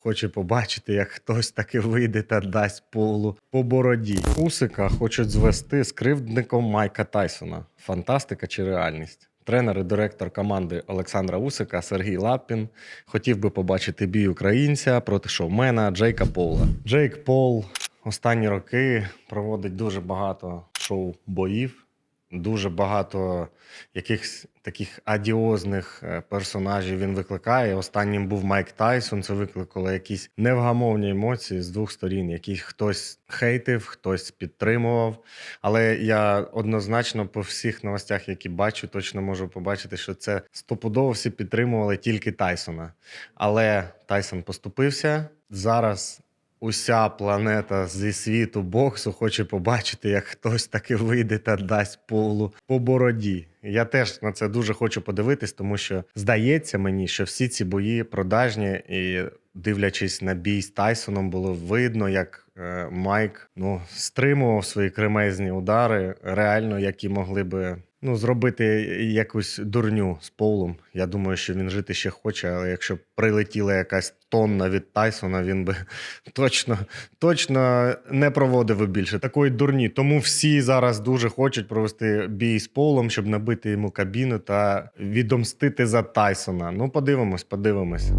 Хоче побачити, як хтось таки вийде та дасть полу по бороді. Усика хочуть звести з кривдником Майка Тайсона. Фантастика чи реальність? Тренер і директор команди Олександра Усика Сергій Лапін хотів би побачити бій українця проти шоумена Джейка Пола. Джейк Пол останні роки проводить дуже багато шоу-боїв, дуже багато якихось таких адіозних е, персонажів він викликає. Останнім був Майк Тайсон. Це викликало якісь невгамовні емоції з двох сторін. Якісь хтось хейтив, хтось підтримував. Але я однозначно по всіх новостях, які бачу, точно можу побачити, що це стопудово всі підтримували тільки Тайсона. Але Тайсон поступився. Зараз уся планета зі світу боксу хоче побачити, як хтось таки вийде та дасть полу по бороді. Я теж на це дуже хочу подивитись, тому що здається мені, що всі ці бої продажні, і дивлячись на бій з Тайсоном, було видно, як е, Майк ну, стримував свої кремезні удари, реально, які могли би. Ну, зробити якусь дурню з Полом. Я думаю, що він жити ще хоче, але якщо б прилетіла якась тонна від Тайсона, він би точно, точно не проводив більше такої дурні. Тому всі зараз дуже хочуть провести бій з Полом, щоб набити йому кабіну та відомстити за Тайсона. Ну, подивимось, подивимось.